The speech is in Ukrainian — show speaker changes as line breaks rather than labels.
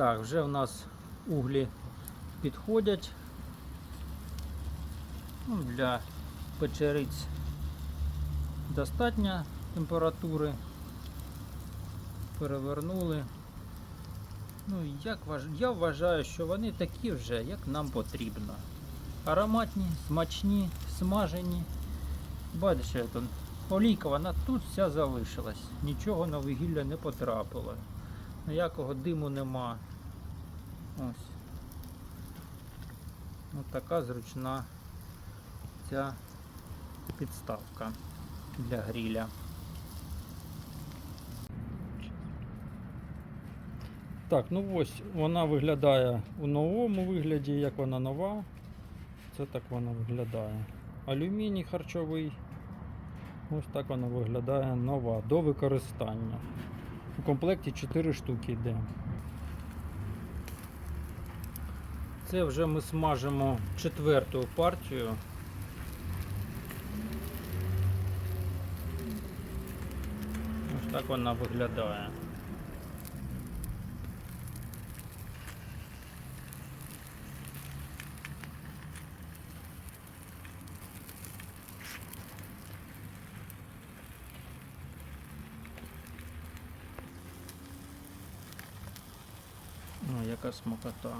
Так, вже в нас углі підходять. Ну, для печериць достатня температури. Перевернули. Ну, як важ... Я вважаю, що вони такі вже, як нам потрібно. Ароматні, смачні, смажені. Бачите, олійка, вона тут вся залишилась. Нічого на вугілля не потрапило. Ніякого диму нема. Ось. Ось така зручна ця підставка для гріля. Так, ну ось вона виглядає у новому вигляді, як вона нова. Це так вона виглядає. Алюміній харчовий. Ось так вона виглядає нова до використання. У комплекті 4 штуки йде. Це вже ми смажимо четверту партію. Ось так вона виглядає. Ну, яка смакота.